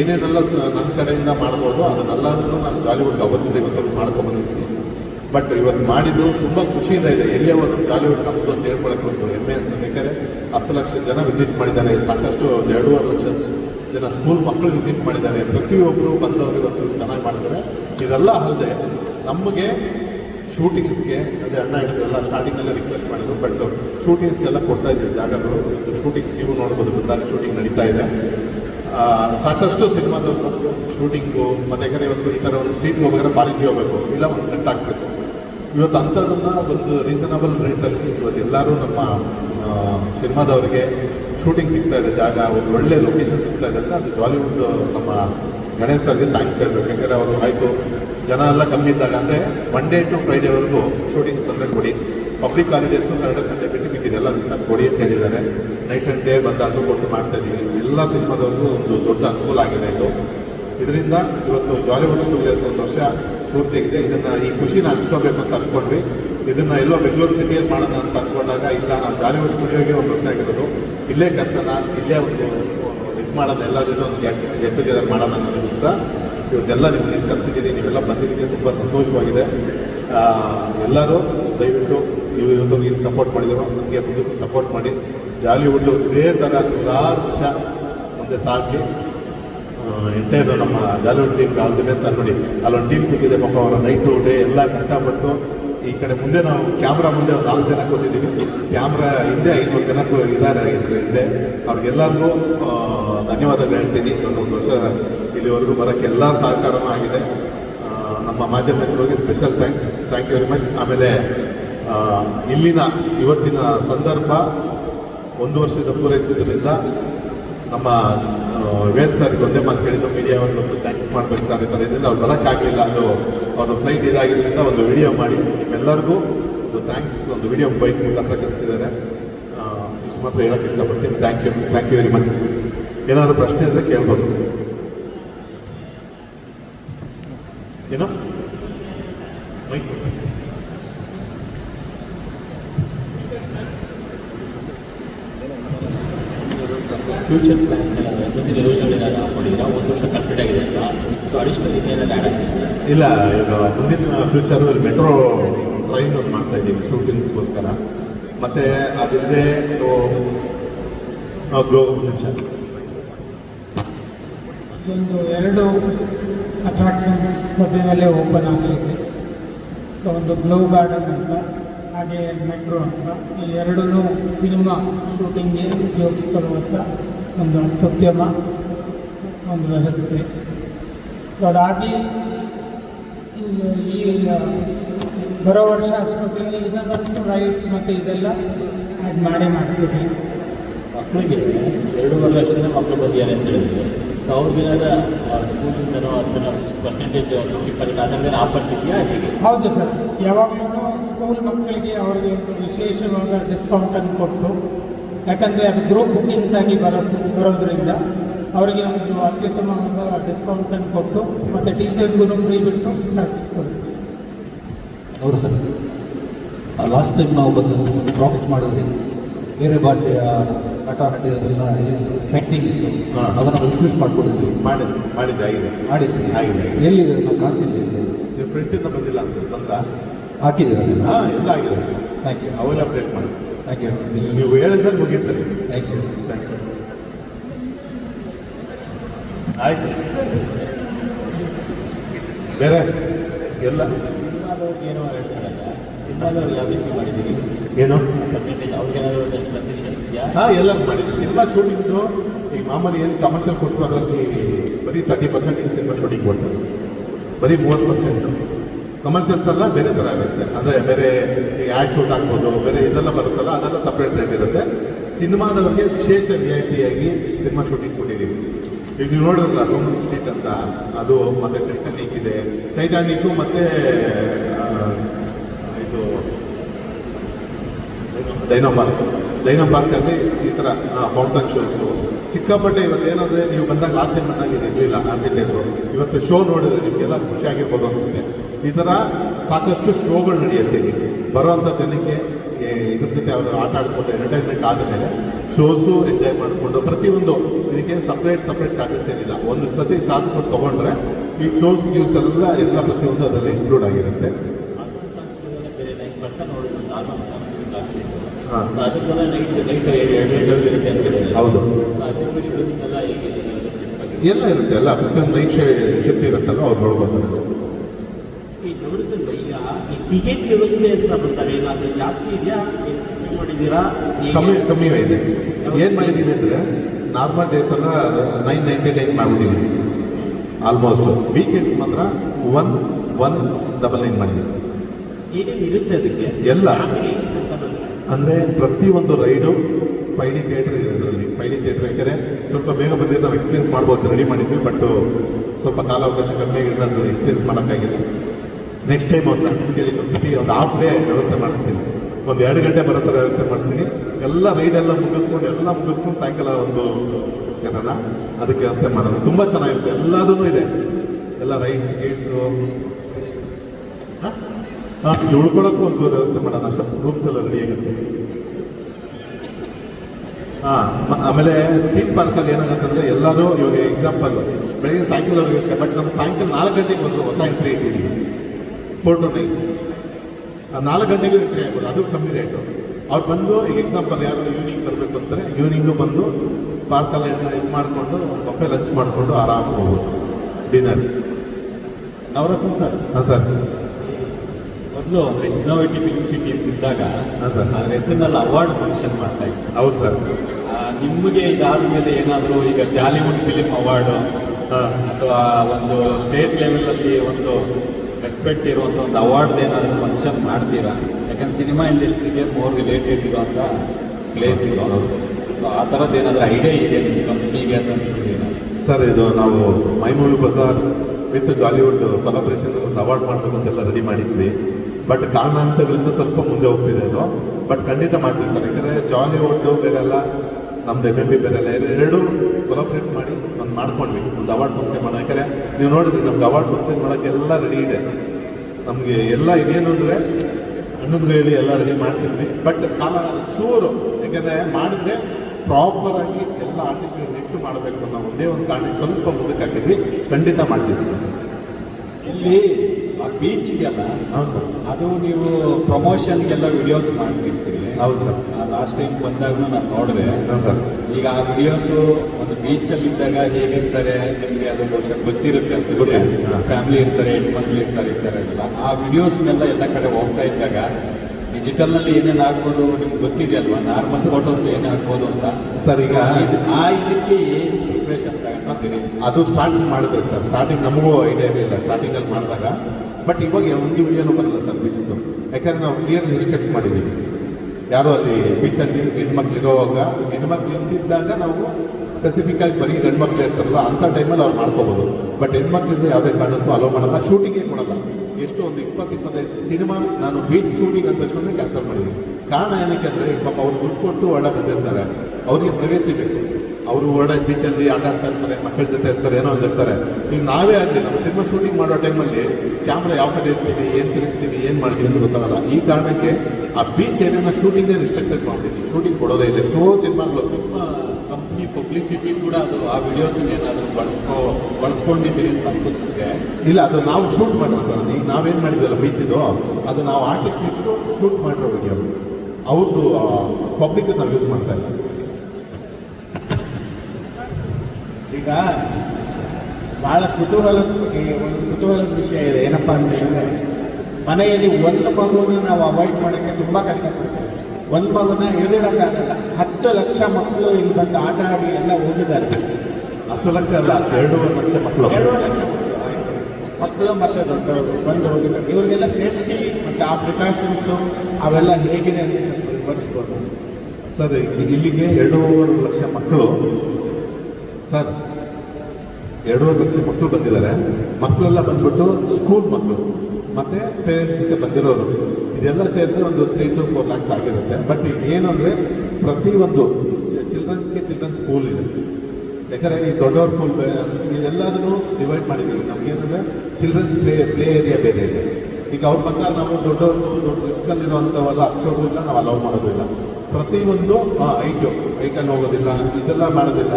ಏನೇನೆಲ್ಲ ಸ ನನ್ನ ಕಡೆಯಿಂದ ಮಾಡ್ಬೋದು, ಅದನ್ನೆಲ್ಲದನ್ನು ನಾನು ಜಾಲಿವುಡ್ಗೆ ಅವತ್ತಿಂದ ಇವತ್ತು ಮಾಡ್ಕೊಂಬಂದಿದ್ದೀನಿ. ಬಟ್ ಇವತ್ತು ಮಾಡಿದ್ರು ತುಂಬ ಖುಷಿಯಿಂದ ಇದೆ. ಎಲ್ಲೇ ಒಂದು ಜಾಲಿವುಡ್ ನಮ್ಮದು ಅಂತ ಹೇಳ್ಕೊಳಕ್ಕೆ ಒಂದು ಹೆಮ್ಮೆ ಅನ್ಸುತ್ತೆ. ಯಾಕಂದರೆ ಹತ್ತು ಲಕ್ಷ ಜನ ವಿಸಿಟ್ ಮಾಡಿದ್ದಾರೆ. ಸಾಕಷ್ಟು ಒಂದು ಎರಡೂವರೆ ಲಕ್ಷ ಜನ ಸ್ಕೂಲ್ ಮಕ್ಕಳು ವಿಸಿಟ್ ಮಾಡಿದ್ದಾರೆ. ಪ್ರತಿಯೊಬ್ಬರು ಬಂದವರು ಇವತ್ತು ಚೆನ್ನಾಗಿ ಮಾಡ್ತಾರೆ. ಇದೆಲ್ಲ ಅಲ್ಲದೆ ನಮಗೆ ಶೂಟಿಂಗ್ಸ್ಗೆ, ಅದೇ ಅಣ್ಣ ಹೇಳಿದ್ರಲ್ಲ ಸ್ಟಾರ್ಟಿಂಗಲ್ಲೇ ರಿಕ್ವೆಸ್ಟ್ ಮಾಡಿದ್ರು ಬಟ್ ಶೂಟಿಂಗ್ಸ್ಗೆಲ್ಲ ಕೊಡ್ತಾ ಇದ್ದೀವಿ ಜಾಗಗಳು. ಇವತ್ತು ಶೂಟಿಂಗ್ಸ್ ನೀವು ನೋಡ್ಬೋದು ಬಂದಾಗ ಶೂಟಿಂಗ್ ನಡೀತಾ ಇದೆ. ಸಾಕಷ್ಟು ಸಿನಿಮಾದವ್ರು ಬಂದು ಶೂಟಿಂಗು ಮತ್ತು ಯಾಕಂದರೆ ಇವತ್ತು ಈ ಥರ ಒಂದು ಸ್ಟ್ರೀಟ್ಗೆ ಹೋಗ್ಬೇಕಾದ್ರೆ ಬಾಲಿಗೆ ಹೋಗಬೇಕು ಇಲ್ಲ, ಒಂದು ಸೆಟ್ ಆಗಬೇಕು ಇವತ್ತು ಅಂಥದ್ದನ್ನು ಒಂದು ರೀಸನಬಲ್ ರೇಟಲ್ಲಿ ಇವತ್ತು ಎಲ್ಲರೂ ನಮ್ಮ ಸಿನಿಮಾದವರಿಗೆ ಶೂಟಿಂಗ್ ಸಿಗ್ತಾ ಇದೆ, ಜಾಗ, ಒಂದು ಒಳ್ಳೆ ಲೊಕೇಶನ್ ಸಿಗ್ತಾ ಇದೆ, ಅಂದರೆ ಅದು ಜಾಲಿವುಡ್ ನಮ್ಮ ಗಣೇಶ್ ಸರ್ಗೆ ಥ್ಯಾಂಕ್ಸ್ ಹೇಳ್ಬೇಕು. ಯಾಕಂದರೆ ಅವರು ಆಯಿತು ಜನ ಎಲ್ಲ ಕಮ್ಮಿ ಇದ್ದಾಗ ಅಂದರೆ ಮಂಡೇ ಟು ಫ್ರೈಡೇವರೆಗೂ ಶೂಟಿಂಗ್ಸ್ ಬಂದರೆ ಕೊಡಿ. ಪಬ್ಲಿಕ್ ಹಾಲಿಡೇಸು ಸಾಟರ್ಡೆ ಸಂಡೇ ಬಿಟ್ಟು ಎಲ್ಲ ದಿವಸ ಕೊಡಿ ಅಂತ ಹೇಳಿದ್ದಾರೆ. ನೈಟ್ ಆ್ಯಂಡ್ ಡೇ ಬಂದಾಗಲೂ ಕೊಟ್ಟು ಮಾಡ್ತಾ ಇದ್ದೀವಿ ಎಲ್ಲ ಸಿನಿಮಾದವ್ರಿಗೂ ಒಂದು ದೊಡ್ಡ ಅನುಕೂಲ ಆಗಿದೆ ಇದು. ಇದರಿಂದ ಇವತ್ತು ಜಾಲಿವುಡ್ ಸ್ಟುಡಿಯೋಸ್ ಒಂದು ವರ್ಷ ಪೂರ್ತಿಯಾಗಿದೆ. ಇದನ್ನು ಈ ಖುಷಿನ ಹಂಚ್ಕೋಬೇಕು ಅಂತ ಅಂದ್ಕೊಂಡ್ವಿ ಇದನ್ನು ಎಲ್ಲೋ ಬೆಂಗಳೂರು ಸಿಟಿಯಲ್ಲಿ ಮಾಡೋಣ ಅಂತ ಅಂದ್ಕೊಂಡಾಗ ಇಲ್ಲ, ನಾವು ಜಾಲಿವುಡ್ ಸ್ಟುಡಿಯೋಗೆ ಒಂದು ವರ್ಷ ಆಗಿರೋದು. ಇಲ್ಲೇ ಕರ್ಸೋಣ ಇಲ್ಲೇ ಒಂದು ಇದು ಮಾಡೋಣ ಎಲ್ಲ ಜೊತೆ ಒಂದು ಗೆಟ್ ಗೆಟ್ ಟುಗೆದರ್ ಮಾಡೋಣ ಅನ್ನೋದಕ್ಕೋಸ್ಕರ ಇವತ್ತೆಲ್ಲ ನಿಮಗೆ ಕಲಿಸಿದ್ದೀನಿ ನೀವೆಲ್ಲ ಬಂದಿದ್ದಕ್ಕೆ ತುಂಬ ಸಂತೋಷವಾಗಿದೆ. ಎಲ್ಲರೂ ದಯವಿಟ್ಟು ನೀವು ಇವತ್ತು ಸಪೋರ್ಟ್ ಮಾಡಿದ್ರು ನನಗೆ ಮುಂದಕ್ಕೂ ಸಪೋರ್ಟ್ ಮಾಡಿ. ಜಾಲಿವುಡ್ ಇದೇ ಥರ ನೂರಾರು ವರ್ಷ ಮುಂದೆ ಸಾಕಿ ಎಂಟೈರ್ ನಮ್ಮ Jollywood team all the best ಅನ್ಬಿಡಿ. ಅಲ್ಲೊಂದು ಟೀಮ್ ಕೂತಿದೆ ಪಾಪ ಅವರ ನೈಟ್ ಡೇ ಎಲ್ಲ ಕಷ್ಟಪಟ್ಟು ಈ ಕಡೆ ಮುಂದೆ ನಾವು ಕ್ಯಾಮ್ರಾ ಮುಂದೆ ಒಂದು ನಾಲ್ಕು ಜನ ಕೂತಿದ್ದೀವಿ. ಕ್ಯಾಮ್ರಾ ಹಿಂದೆ ಐನೂರು ಜನಕ್ಕೂ ಇದ್ದಾರೆ ಇದ್ರ ಹಿಂದೆ. ಅವ್ರಿಗೆಲ್ಲರಿಗೂ ಧನ್ಯವಾದಗಳು ಹೇಳ್ತೀನಿ. ಇವತ್ತೊಂದು ವರ್ಷ ಇಲ್ಲಿವರೆಗೂ ಬರೋಕ್ಕೆ ಎಲ್ಲ ಸಹಕಾರನೂ ಆಗಿದೆ. ನಮ್ಮ ಮಾಧ್ಯಮ special thanks thank you very much ಆಮೇಲೆ ಇಲ್ಲಿನ ಇವತ್ತಿನ ಸಂದರ್ಭ ಒಂದು ವರ್ಷದ ಪೂರೈಸಿದ್ರಿಂದ ನಮ್ಮ ವೇಲ್ ಸರ್ಗೆ ಒಂದೇ ಮಾತು ಹೇಳಿದ್ದು ಮೀಡಿಯಾ ಒಂದು ಥ್ಯಾಂಕ್ಸ್ ಮಾಡ್ಬೇಕು ಸರ್ ಈ ಥರ ಇದ್ರಿಂದ ಅವ್ರು ಬರೋಕ್ಕಾಗಲಿಲ್ಲ. ಅದು ಅವ್ರದ್ದು ಫ್ಲೈಟ್ ಇದಾಗಿದ್ದರಿಂದ ಒಂದು ವಿಡಿಯೋ ಮಾಡಿ ನಿಮ್ಮೆಲ್ಲರಿಗೂ ಒಂದು ಥ್ಯಾಂಕ್ಸ್ ಒಂದು ವಿಡಿಯೋ ಬೈಕ್ ಮುಖಾಂತರ ಕಳಿಸಿದ್ದಾರೆ ಇಷ್ಟು ಮಾತ್ರ ಹೇಳೋಕ್ಕೆ ಇಷ್ಟಪಡ್ತೀನಿ. Thank you thank you very much ಏನಾದರೂ ಪ್ರಶ್ನೆ ಇದ್ರೆ ಕೇಳ್ಬೋದು. ಏನೋ? ಫ್ಯೂಚರ್ ಪ್ಲಾನ್ಸ್ ಏನಾದ್ರು ಮುಂದಿನ ಯೋಜನೆಗಳನ್ನ ಹಾಕೊಂಡಿದ್ದೀರಾ? ಒಂದು ವರ್ಷ ಕಂಪ್ಲೀಟ್ ಆಗಿದೆ ಅಲ್ವಾ? ಸೊ ಅಡಿಷನಲ್ ಇನ್ನೇನಾದ್ರು ಆ್ಯಡ್ ಆಗ್ತಿದೆ ಇಲ್ಲ ಈಗ ಮುಂದಿನ ಫ್ಯೂಚರು ಮೆಟ್ರೋ ಟ್ರೈನ್ ಒಂದು ಮಾಡ್ತಾ ಇದ್ದೀವಿ ಶೂಟಿಂಗ್ಸ್ಗೋಸ್ಕರ ಮತ್ತು ಅದಿಲ್ಲದೆ ಗ್ಲೋಬಲ್ ಒಂದು ನಿಮಿಷ. ಒಂದು ಎರಡು ಅಟ್ರಾಕ್ಷನ್ಸ್ ಸದ್ಯದಲ್ಲೇ ಓಪನ್ ಆಗಲಿದೆ ಸೊ ಒಂದು ಗ್ಲೋ ಗಾರ್ಡನ್ ಅಂತ, ಹಾಗೆ ಮೆಟ್ರೋ ಅಂತ. ಈ ಎರಡೂ ಸಿನಿಮಾ ಶೂಟಿಂಗ್ಗೆ ಉಪಯೋಗಿಸ್ಕೊಳ್ಳುವಂಥ ಒಂದು ಅತ್ಯುತ್ತಮ ಒಂದು ವ್ಯವಸ್ಥೆ. ಸೊ ಅದಾಗಿ ಈ ಬರೋ ವರ್ಷ ಆಸ್ಪತ್ರೆಯಲ್ಲಿ ಇನ್ನೊಂದಷ್ಟು ರೈಡ್ಸ್ ಮತ್ತು ಇದೆಲ್ಲ ಆ್ಯಡ್ ಮಾಡೇ ಮಾಡ್ತೀವಿ. ಮಕ್ಕಳಿಗೆ ಎರಡೂವರೆ ಲಕ್ಷ ಜನ ಮಕ್ಕಳು ಬಂದಿದ್ದಾರೆ ಅಂತ ಹೇಳಿದ್ರು. ಸೊ ಅವ್ರಿಗೇನಾದ ಸ್ಕೂಲಿಂದ ಅಥವಾ ಪರ್ಸೆಂಟೇಜ್ ಫಿಫ್ಟಿ ಪರ್ಸೆಂಟ್ ಆ ಥರದ್ದೇನು ಆಫರ್ಸ್ ಇದೆಯಾ ಹೇಗೆ? ಹೌದು ಸರ್. ಯಾವಾಗಲೂ ಸ್ಕೂಲ್ ಮಕ್ಕಳಿಗೆ ಅವರಿಗೆ ಒಂದು ವಿಶೇಷವಾದ ಡಿಸ್ಕೌಂಟನ್ನು ಕೊಟ್ಟು ಯಾಕಂದರೆ ಅದು ಗ್ರೂಪ್ ಬುಕ್ಕಿಂಗ್ಸ್ ಆಗಿ ಬರೋದು ಬರೋದ್ರಿಂದ ಅವರಿಗೆ ಒಂದು ಅತ್ಯುತ್ತಮವಾದ ಡಿಸ್ಕೌಂಟ್ಸನ್ನು ಕೊಟ್ಟು ಮತ್ತು ಟೀಚರ್ಸ್ಗೂ ಫ್ರೀ ಬಿಟ್ಟು ಕಲ್ಪಿಸ್ಕೊಡ್ತೀವಿ ಅವರು ಸರ್. ಲಾಸ್ಟ್ ಟೈಮ್ ನಾವು ಬಂದು ಪ್ರಾಮಿಸ್ ಮಾಡಿದ್ರಿ ಬೇರೆ ಭಾಷೆಯ ನಟ ನಟಿಯರೆಲ್ಲ ಇತ್ತು ಪೇಂಟಿಂಗ್ ಇತ್ತು. ಅದನ್ನು ರಿಕ್ವೆಸ್ ಮಾಡಿಕೊಡಿದ್ವಿ. ಮಾಡಿದ್ವಿ ಮಾಡಿದ್ದೆ ಆಗಿದೆ. ಮಾಡಿದ್ವಿ. ಆಗಿದೆ. ಎಲ್ಲಿದೆ ನಾವು ಕಾಣಿಸಿದ್ವಿ. ನೀವು ಫ್ರೆಂಟಿಂದ ಬಂದಿಲ್ಲ ಸರ್ ಬಂದ್ರ? ಹಾಕಿದ್ದೀರಾ ನೀವು? ಹಾಂ ಎಲ್ಲ ಆಗಿದೆ. ಥ್ಯಾಂಕ್ ಯು ಅವೆಲ್ಲ ಅಪ್ಡೇಟ್ ಮಾಡಿ. ಥ್ಯಾಂಕ್ ಯು ನೀವು ಹೇಳಿದ್ಮೇಲೆ ಮುಗಿತಾರೆ ಥ್ಯಾಂಕ್ ಯು ಥ್ಯಾಂಕ್ ಯು ಆಯ್ತು. ಬೇರೆ? ಎಲ್ಲ? ಸಿನಿಮಾದವ್ರಿಗೆ ಏನೋ ಹೇಳ್ತಾರಲ್ಲ ಸಿನಿಮಾದವ್ರು ಯಾವ ರೀತಿ ಮಾಡಿದ್ದೀವಿ ಏನು? ಹಾ ಎಲ್ಲರೂ ಮಾಡಿದ್ವಿ ಸಿನಿಮಾ ಶೂಟಿಂಗ್ದು ಈಗ ಮಾಮೂಲಿ ಏನು ಕಮರ್ಷಿಯಲ್ ಕೊಟ್ಟರು ಅದರಲ್ಲಿ ಬರೀ ತರ್ಟಿ ಪರ್ಸೆಂಟ್ ಸಿನಿಮಾ ಶೂಟಿಂಗ್ ಕೊಡ್ತಾರೆ ಬರೀ ಮೂವತ್ತು ಪರ್ಸೆಂಟು ಕಮರ್ಷಿಯಲ್ಸ್ ಎಲ್ಲ ಬೇರೆ ಥರ ಇರುತ್ತೆ. ಅಂದರೆ ಬೇರೆ ಈಗ ಆ್ಯಡ್ ಶೂಟ್ ಆಗ್ಬೋದು ಬೇರೆ ಇದೆಲ್ಲ ಬರುತ್ತಲ್ಲ ಅದೆಲ್ಲ ಸಪ್ರೇಟ್ ರೇಟ್ ಇರುತ್ತೆ. ಸಿನಿಮಾದವ್ರಿಗೆ ವಿಶೇಷ ರಿಯಾಯಿತಿಯಾಗಿ ಸಿನಿಮಾ ಶೂಟಿಂಗ್ ಕೊಟ್ಟಿದ್ದೀವಿ. ಈಗ ನೀವು ನೋಡಿದ್ರಲ್ಲ ರೋಮನ್ ಸ್ಟ್ರೀಟ್ ಅಂತ ಅದು ಮತ್ತೆ ಟೈಟಾನಿಕ್ ಇದೆ. ಟೈಟಾನಿಕ್ಕು ಮತ್ತೆ ಆ, ಇದು ಡೈನೋ ಪಾರ್ಕ್ ಡೈನೋ ಪಾರ್ಕಲ್ಲಿ ಈ ಥರ ಫೌಂಟನ್ ಶೋಸು ಸಿಕ್ಕಾಪಟ್ಟೆ ಇವತ್ತು ಏನಂದರೆ ನೀವು ಬಂದಾಗ ಲಾಸ್ಟ್ ಟೈಮ್ ಬಂದಾಗ ಇದು ಇರಲಿಲ್ಲ ಆಂಫಿ ಥಿಯೇಟ್ರು ಇವತ್ತು ಶೋ ನೋಡಿದ್ರೆ ನಿಮಗೆಲ್ಲ ಖುಷಿಯಾಗಿರ್ಬೋದು ಅನಿಸುತ್ತೆ. ಈ ಥರ ಸಾಕಷ್ಟು ಶೋಗಳು ನಡೆಯುತ್ತೆ ಇಲ್ಲಿ. ಬರುವಂಥ ಜನಕ್ಕೆ ಇದ್ರ ಜೊತೆ ಅವರು ಆಟ ಆಡ್ಕೊಂಡು ಎಂಟರ್ಟೈನ್ಮೆಂಟ್ ಆದಮೇಲೆ ಶೋಸು ಎಂಜಾಯ್ ಮಾಡಿಕೊಂಡು ಪ್ರತಿಯೊಂದು ಇದಕ್ಕೆ ಸಪ್ರೇಟ್ ಸಪ್ರೇಟ್ ಚಾರ್ಜಸ್ ಏನಿಲ್ಲ. ಒಂದು ಸತಿ ಚಾರ್ಜ್ ಕೊಟ್ಟು ತೊಗೊಂಡ್ರೆ ಈ ಶೋಸ್ ಗ್ಯೂಸ್ ಎಲ್ಲ ಎಲ್ಲ ಪ್ರತಿಯೊಂದು ಅದರಲ್ಲಿ ಇನ್ಕ್ಲೂಡ್ ಆಗಿರುತ್ತೆ ಆಲ್ಬಮ್ ಸಾಂಗ್ಸ್ಗಳೆಲ್ಲ ಬೇರೆ ನೈಟ್ ಬರ್ತಾ ನೋಡಿದ್ರು ಆಲ್ಬಮ್ ಸಾಂಗ್ಸ್ ಆಗ್ತಿತ್ತು ಹಾ. ಸೊ ಅದಕ್ಕೆಲ್ಲ ನೈಟ್ ನೈಟ್ ಎರಡು ಎರಡು ಇರುತ್ತೆ ಅಂತ ಹೇಳಿದ್ರು ಹೌದು. ಎಲ್ಲ ಇರುತ್ತೆ ಎಲ್ಲ. ಪ್ರತಿಯೊಂದು ನೈಟ್ ಶಿಫ್ಟ್ ಇರುತ್ತಲ್ಲ ಅವ್ರು ನೋಡ್ಬೋದು. ಈ ನವರಸಂದ್ರ ಈಗ ಈ ಟಿಕೆಟ್ ವ್ಯವಸ್ಥೆ ಅಂತ ಬಂದಾಗ ಏನಾದರೂ ಜಾಸ್ತಿ ಇದೆಯಾ? ಮಾಡಿದ್ದೀರಾ? ಕಮ್ಮಿ ಕಮ್ಮಿ ಕಮ್ಮಿವೇ ಇದೆ. ಏನು ಮಾಡಿದ್ದೀವಿ ಅಂದರೆ ನಾರ್ಮಲ್ ಡೇಸ್ ಎಲ್ಲ ನೈನ್ ನೈಂಟಿ ನೈನ್ ಮಾಡಿಬಿಟ್ಟಿದ್ದೀವಿ ಆಲ್ಮೋಸ್ಟ್ ವೀಕೆಂಡ್ಸ್ ಮಾತ್ರ ಒನ್ ಒನ್ ಡಬಲ್ ನೈನ್ ಮಾಡಿದ್ದೀವಿ ಏನೇನು ಇರುತ್ತೆ ಅದಕ್ಕೆ? ಎಲ್ಲ. ಬಂದ್ರೆ ಅಂದರೆ ಪ್ರತಿಯೊಂದು ರೈಡು ಫೈ ಡಿ ಥಿಯೇಟ್ರ್ ಇದೆ ಅದರಲ್ಲಿ. ಫೈ ಡಿ ಥಿಯೇಟ್ರ್ ಯಾಕೆಂದರೆ ಸ್ವಲ್ಪ ಬೇಗ ಬಂದಿದ್ದು ನಾವು ಎಕ್ಸ್ಪೀರಿಯನ್ಸ್ ಮಾಡ್ಬೋದು ರೆಡಿ ಮಾಡಿದ್ವಿ ಬಟ್ ಸ್ವಲ್ಪ ಕಾಲಾವಕಾಶ ಕಮ್ಮಿ ಆಗಿದೆ ಅದು ಎಕ್ಸ್ಪೀರಿಯನ್ಸ್ ಮಾಡೋಕ್ಕಾಗಿಲ್ಲ. ನೆಕ್ಸ್ಟ್ ಟೈಮ್ ಒಂದು ಕೇಳಿ ಸತಿ ಒಂದು ಹಾಫ್ ಡೇ ವ್ಯವಸ್ಥೆ ಮಾಡಿಸ್ತೀನಿ. ಒಂದು ಎರಡು ಗಂಟೆ ಬರೋ ಥರ ವ್ಯವಸ್ಥೆ ಮಾಡಿಸ್ತೀನಿ. ಎಲ್ಲ ರೈಡ್ ಎಲ್ಲ ಮುಗಿಸ್ಕೊಂಡು ಎಲ್ಲ ಮುಗಿಸ್ಕೊಂಡು ಸಾಯಂಕಾಲ ಒಂದು ಜನನ ಅದಕ್ಕೆ ವ್ಯವಸ್ಥೆ ಮಾಡೋದು. ತುಂಬ ಚೆನ್ನಾಗಿರುತ್ತೆ. ಎಲ್ಲದೂ ಇದೆ. ಎಲ್ಲ ರೈಡ್ಸ್ ಗೇಟ್ಸು ಹಾಂ ಉಳ್ಕೊಳ್ಳೋಕ್ಕೂ ಸ್ವಲ್ಪ ವ್ಯವಸ್ಥೆ ಮಾಡೋಣ. ಅಷ್ಟು ರೂಮ್ಸ್ ಎಲ್ಲ ರೆಡಿ ಆಗುತ್ತೆ. ಹಾಂ ಆಮೇಲೆ ಥೀಮ್ ಪಾರ್ಕಲ್ಲಿ ಏನಾಗುತ್ತಂದ್ರೆ ಎಲ್ಲರೂ ಇವಾಗ ಎಕ್ಸಾಂಪಲ್ ಬೆಳಗ್ಗೆ ಸಾಯಂಕಾಲವರೆಗೆ ಇರುತ್ತೆ ಬಟ್ ನಮ್ಮ ಸಾಯಂಕಾಲ ನಾಲ್ಕು ಗಂಟೆಗೆ ಒಂದು ಹೊಸ ಎಂಟ್ರಿ ಇಟ್ಟಿದ್ದೀವಿ. ಫೋರ್ ಟು ನೈನ್ ನಾಲ್ಕು ಗಂಟೆಗೂ ಎಂಟ್ರಿ ಆಗ್ಬೋದು. ಅದು ಕಮ್ಮಿ ರೇಟು ಅವ್ರು ಬಂದು ಈಗ ಎಕ್ಸಾಂಪಲ್ ಯಾರು ಈವ್ನಿಂಗ್ ಬರಬೇಕು ಅಂತಾರೆ ಈವ್ನಿಂಗು ಬಂದು ಪಾರ್ಕಲ್ಲಿ ಇದು ಮಾಡಿಕೊಂಡು ಬಫೆ ಲಂಚ್ ಮಾಡಿಕೊಂಡು ಆರಾಮ ಹೋಗ್ಬೋದು. ಡಿನ್ನರ್ ನವರಸನ್ ಸರ್ ಹಾಂ ಸರ್ ಮೊದಲು ಅಂದರೆ ಇನ್ನೋವೇಟಿವ್ ಫಿಲ್ಮ್ ಸಿಟಿ ಅಂತಿದ್ದಾಗ ಹಾಂ ಸರ್. ಅದ್ರ ಹೆಸರಿನಲ್ಲಿ ಅವಾರ್ಡ್ ಫಂಕ್ಷನ್ ಮಾಡ್ತಾ ಹೌದು ಸರ್. ನಿಮಗೆ ಇದಾದ ಮೇಲೆ ಏನಾದರೂ ಈಗ ಜಾಲಿವುಡ್ ಫಿಲಿಂ ಅವಾರ್ಡು ಅಥವಾ ಒಂದು ಸ್ಟೇಟ್ ಲೆವೆಲಲ್ಲಿ ಒಂದು ರೆಸ್ಪೆಕ್ಟ್ ಇರುವಂಥ ಒಂದು ಅವಾರ್ಡ್ ಏನಾದರೂ ಫಂಕ್ಷನ್ ಮಾಡ್ತೀರಾ? ಯಾಕಂದ್ರೆ ಸಿನಿಮಾ ಇಂಡಸ್ಟ್ರಿಗೆ ಮೋರ್ ರಿಲೇಟೆಡ್ ಇರುವಂಥ ಪ್ಲೇಸ್ ಇದು. ಸೊ ಆ ಥರದ್ದು ಏನಾದರೂ ಐಡಿಯಾ ಇದೆ ನಿಮ್ಮ ಕಂಪ್ನಿಗೆ ಅಂತ? ಸರ್ ಇದು ನಾವು ಮೈಮೂಲ್ ಬಜಾರ್ ವಿತ್ ಜಾಲಿವುಡ್ ಕೊಲಾಬ್ರೇಷನ್ ಒಂದು ಅವಾರ್ಡ್ ಮಾಡಬೇಕಂತೆಲ್ಲ ರೆಡಿ ಮಾಡಿದ್ವಿ. ಬಟ್ ಕಾರಣಾಂತರಗಳಿಂದ ಸ್ವಲ್ಪ ಮುಂದೆ ಹೋಗ್ತಿದೆ ಅದು. ಬಟ್ ಖಂಡಿತ ಮಾಡ್ತೀವಿ ಸರ್. ಯಾಕಂದರೆ ಜಾಲಿವುಡ್ ಬೇರೆಲ್ಲ, ನಮ್ದು ಎಂ ಎಂ ಪಿ ಬೇರೆಲ್ಲ ಎರಡು ಕೊಲಾಬ್ರೇಟ್ ಮಾಡಿ ಒಂದು ಮಾಡ್ಕೊಂಡ್ವಿ. ಒಂದು ಅವಾರ್ಡ್ ಫಂಕ್ಷನ್ ಮಾಡೋ ಯಾಕಂದರೆ ನೀವು ನೋಡಿದ್ರಿ ನಮ್ಗೆ ಅವಾರ್ಡ್ ಫಂಕ್ಷನ್ ಮಾಡೋಕ್ಕೆಲ್ಲ ರೆಡಿ ಇದೆ. ನಮಗೆ ಎಲ್ಲ ಇದೇನು ಅಂದರೆ ಹಣ್ಣುಗಳು ಹೇಳಿ ಎಲ್ಲ ರೆಡಿ ಮಾಡಿಸಿದ್ವಿ. ಬಟ್ ಕಾಲ ಚೂರು, ಯಾಕಂದರೆ ಮಾಡಿದ್ರೆ ಪ್ರಾಪರಾಗಿ ಎಲ್ಲ ಆರ್ಟಿಸ್ಟ್ಗಳನ್ನ ಇಟ್ಟು ಮಾಡಬೇಕು ಅನ್ನೋ ಒಂದೇ ಒಂದು ಕಾರಣಕ್ಕೆ ಸ್ವಲ್ಪ ಮುಂದಕ್ಕೆ ಹಾಕಿದ್ವಿ ಖಂಡಿತ ಮಾಡ್ತೀವಿ ಸರ್. ಇಲ್ಲಿ ಆ ಬೀಚ್ ಇದೆಯಲ್ಲ ಹೌದು ಸರ್. ಅದು ನೀವು ಪ್ರಮೋಷನ್ಗೆಲ್ಲ ವಿಡಿಯೋಸ್ ಮಾಡ್ತಿರ್ತೀರಿ. ಹೌದು ಸರ್. ಲಾಸ್ಟ್ ಟೈಮ್ ಬಂದಾಗ ನಾನು ನೋಡಿದೆ. ಹಾಂ ಸರ್. ಈಗ ಆ ವಿಡಿಯೋಸು ಒಂದು ಬೀಚಲ್ಲಿ ಇದ್ದಾಗ ಹೇಗಿರ್ತಾರೆ? ನಿಮಗೆ ಅದು ಬಹುಶಃ ಗೊತ್ತಿರುತ್ತೆ ಅನ್ಸುತ್ತೆ. ಫ್ಯಾಮಿಲಿ ಇರ್ತಾರೆ ಹೆಣ್ಮಕ್ಳು ಇರ್ತಾರೆ ಇರ್ತಾರೆ ಆ ವಿಡಿಯೋಸ್ನೆಲ್ಲ ಎಲ್ಲ ಕಡೆ ಹೋಗ್ತಾ ಇದ್ದಾಗ ಡಿಜಿಟಲ್ನಲ್ಲಿ ಏನೇನು ಆಗ್ಬೋದು ನಿಮ್ಗೆ ಗೊತ್ತಿದೆಯಲ್ವಾ ನಾರ್ಮಲ್ ಫೋಟೋಸ್ ಏನು ಹಾಕ್ಬೋದು ಅಂತ? ಸರ್, ಈಗ- ಆ ಇದಕ್ಕೆ ಏನು ಪ್ರಿಪ್ರೇಷನ್ ತಗೊಂಡಿದ್ದೀನಿ ಅದು ಸ್ಟಾರ್ಟಿಂಗ್ ಮಾಡಿದ್ರೆ ಸರ್ ಸ್ಟಾರ್ಟಿಂಗ್ ನಮಗೂ ಐಡಿಯಾ ಇರಲಿಲ್ಲ. ಸ್ಟಾರ್ಟಿಂಗಲ್ಲಿ ಮಾಡಿದಾಗ ಬಟ್ ಇವಾಗ ಒಂದು ವಿಡಿಯೋನು ಬರಲ್ಲ ಸರ್ ಬೀಚ್ದು ಯಾಕಂದ್ರೆ ನಾವು ಕ್ಲಿಯರ್ ಎಕ್ಸ್ಟೆಕ್ಟ್ ಮಾಡಿದ್ದೀವಿ. ಯಾರು ಅಲ್ಲಿ ಬೀಚಲ್ಲಿ ಹೆಣ್ಮಕ್ಳು ಇರೋವಾಗ ಹೆಣ್ಮಕ್ಳು ಇಲ್ದಿದ್ದಾಗ ನಾವು ಸ್ಪೆಸಿಫಿಕ್ ಆಗಿ ಬರೀ ಗಂಡ್ಮಕ್ಳು ಇರ್ತಾರಲ್ಲ ಅಂಥ ಟೈಮಲ್ಲಿ ಅವ್ರು ಮಾಡ್ಕೋಬೋದು. ಬಟ್ ಹೆಣ್ಮಕ್ಳಿದ್ರೆ ಯಾವುದೇ ಕಾರಣಕ್ಕೂ ಅಲೋ ಮಾಡಲ್ಲ ಶೂಟಿಂಗೇ ಕೊಡಲ್ಲ. ಎಷ್ಟು ಒಂದು ಇಪ್ಪತ್ತು, ಇಪ್ಪತ್ತೈದು ಸಿನಿಮಾ ನಾನು ಬೀಚ್ ಶೂಟಿಂಗ್ ಅಂತ ತಕ್ಷಣ ಕ್ಯಾನ್ಸಲ್ ಮಾಡಿದ್ದೀನಿ. ಕಾರಣ ಏನಕ್ಕೆ ಅಂದರೆ, ಪಾಪ ಅವ್ರು ದುಡ್ಡು ಕೊಟ್ಟು ಹೊರಡ ಬಂದಿರ್ತಾರೆ. ಅವ್ರಿಗೆ ಪ್ರವೇಸಿ ಬೇಕು. ಅವರು ಹೊರಡ ಬೀಚಲ್ಲಿ ಆಟ ಆಡ್ತಾ ಇರ್ತಾರೆ ಮಕ್ಕಳ ಜೊತೆ ಇರ್ತಾರೆ ಏನೋ ಒಂದಿರ್ತಾರೆ ಈಗ ನಾವೇ ಆಗಲಿ ನಮ್ಮ ಸಿನಿಮಾ ಶೂಟಿಂಗ್ ಮಾಡೋ ಟೈಮಲ್ಲಿ ಕ್ಯಾಮ್ರಾ ಯಾವ ಕಡೆ ಇರ್ತೀವಿ ಏನು ತಿಳಿಸ್ತೀವಿ ಏನು ಮಾಡ್ತೀವಿ ಅಂತ ಗೊತ್ತಾಗಲ್ಲ. ಈ ಕಾರಣಕ್ಕೆ ಆ ಬೀಚ್ ಏರಿಯಾನ ಶೂಟಿಂಗೇ ರಿಸ್ಟ್ರಿಕ್ಟೆಡ್ ಮಾಡಿದ್ದೀವಿ ಶೂಟಿಂಗ್ ಕೊಡೋದೇ ಇಲ್ಲ. ಎಷ್ಟೋ ಸಿನಿಮಾಗಳು. ನಿಮ್ಮ ಕಂಪ್ನಿ ಪಬ್ಲಿಸಿಟಿ ಕೂಡ ಅದು ಆ ವಿಡಿಯೋಸ್ ಏನಾದರೂ ಬಳಸ್ಕೋ ಬಳಸ್ಕೊಂಡಿದ್ದೀರಿ ಅಂತ ಅನ್ಸುತ್ತೆ ಇಲ್ಲ ಅದು ನಾವು ಶೂಟ್ ಮಾಡಿರೋ ಸರ್ ಅದು. ಈಗ ನಾವೇನು ಮಾಡಿದ್ವಲ್ಲ ಬೀಚಿದು ಅದು ನಾವು ಆರ್ಟಿಸ್ಟ್ ಇಟ್ಟು ಶೂಟ್ ಮಾಡಿರೋ ವಿಡಿಯೋ ಅವ್ರದ್ದು ಪಬ್ಲಿಕ್ ನಾವು ಯೂಸ್ ಮಾಡ್ತಾ ಇಲ್ಲ. ಈಗ ಭಾಳ ಕುತೂಹಲದ ಒಂದು ಕುತೂಹಲದ ವಿಷಯ ಇದೆ. ಏನಪ್ಪ ಅಂತ ಹೇಳಿದ್ರೆ ಮನೆಯಲ್ಲಿ ಒಂದು ಮಗುನ ನಾವು ಅವಾಯ್ಡ್ ಮಾಡೋಕ್ಕೆ ತುಂಬ ಕಷ್ಟಪಡ್ತೇವೆ. ಒಂದು ಮಗುನ ಹಿಡಿದಿಡೋಕ್ಕಾಗಲ್ಲ. ಹತ್ತು ಲಕ್ಷ ಮಕ್ಕಳು ಇಲ್ಲಿ ಬಂದು ಆಟ ಆಡಿ ಎಲ್ಲ ಹೋಗಿದ್ದಾರೆ ಹತ್ತು ಲಕ್ಷ ಅಲ್ಲ ಎರಡೂವರೆ ಲಕ್ಷ ಮಕ್ಕಳು. ಎರಡೂವರೆ ಲಕ್ಷ ಮಕ್ಕಳು ಆಯಿತು. ಮಕ್ಕಳು ಮತ್ತು ದೊಡ್ಡವರು ಬಂದು ಹೋಗಿದ್ದಾರೆ ಇವ್ರಿಗೆಲ್ಲ ಸೇಫ್ಟಿ ಮತ್ತು ಆ ಪ್ರಿಕಾಷನ್ಸು ಅವೆಲ್ಲ ಹೇಗಿದೆ ಅಂತ ಸ್ವಲ್ಪ ವಿವರಿಸ್ಬೋದು. ಸರ್ ಇಲ್ಲಿಗೆ ಎರಡೂವರೆ ಲಕ್ಷ ಮಕ್ಕಳು ಎರಡೂವರೆ ಲಕ್ಷ ಮಕ್ಕಳು ಬಂದಿದ್ದಾರೆ. ಮಕ್ಕಳೆಲ್ಲ ಬಂದ್ಬಿಟ್ಟು ಸ್ಕೂಲ್ ಮಕ್ಕಳು. ಮತ್ತು ಪೇರೆಂಟ್ಸ್ ಜೊತೆ ಬಂದಿರೋರು. ಇದೆಲ್ಲ ಸೇರಿದ್ರೆ ಒಂದು ತ್ರೀ ಟು ಫೋರ್ ಲ್ಯಾಕ್ಸ್ ಆಗಿರುತ್ತೆ. ಬಟ್ ಏನು ಅಂದರೆ ಪ್ರತಿಯೊಂದು ಚಿಲ್ಡ್ರನ್ಸ್ಗೆ ಚಿಲ್ಡ್ರನ್ಸ್ ಸ್ಕೂಲ್ ಇದೆ. ಯಾಕಂದರೆ ಈ ದೊಡ್ಡವ್ರ ಸ್ಕೂಲ್ ಬೇರೆ ಇದೆಲ್ಲದನ್ನು ಡಿವೈಡ್ ಮಾಡಿದ್ದೀವಿ. ನಮಗೇನಂದರೆ ಚಿಲ್ಡ್ರನ್ಸ್ ಪ್ಲೇ ಪ್ಲೇ ಏರಿಯಾ ಬೇರೆ ಇದೆ. ಈಗ ಅವ್ರು ಬಂದಾಗ ನಾವು ದೊಡ್ಡವ್ರದ್ದು, ದೊಡ್ಡ ರಿಸ್ಕಲ್ಲಿರುವಂಥವೆಲ್ಲ ಇಲ್ಲ ನಾವು ಅಲೌ ಮಾಡೋದಿಲ್ಲ ಪ್ರತಿಯೊಂದು ಐಟು ಐಟಲ್ಲಿ ಹೋಗೋದಿಲ್ಲ, ಇದೆಲ್ಲ ಮಾಡೋದಿಲ್ಲ.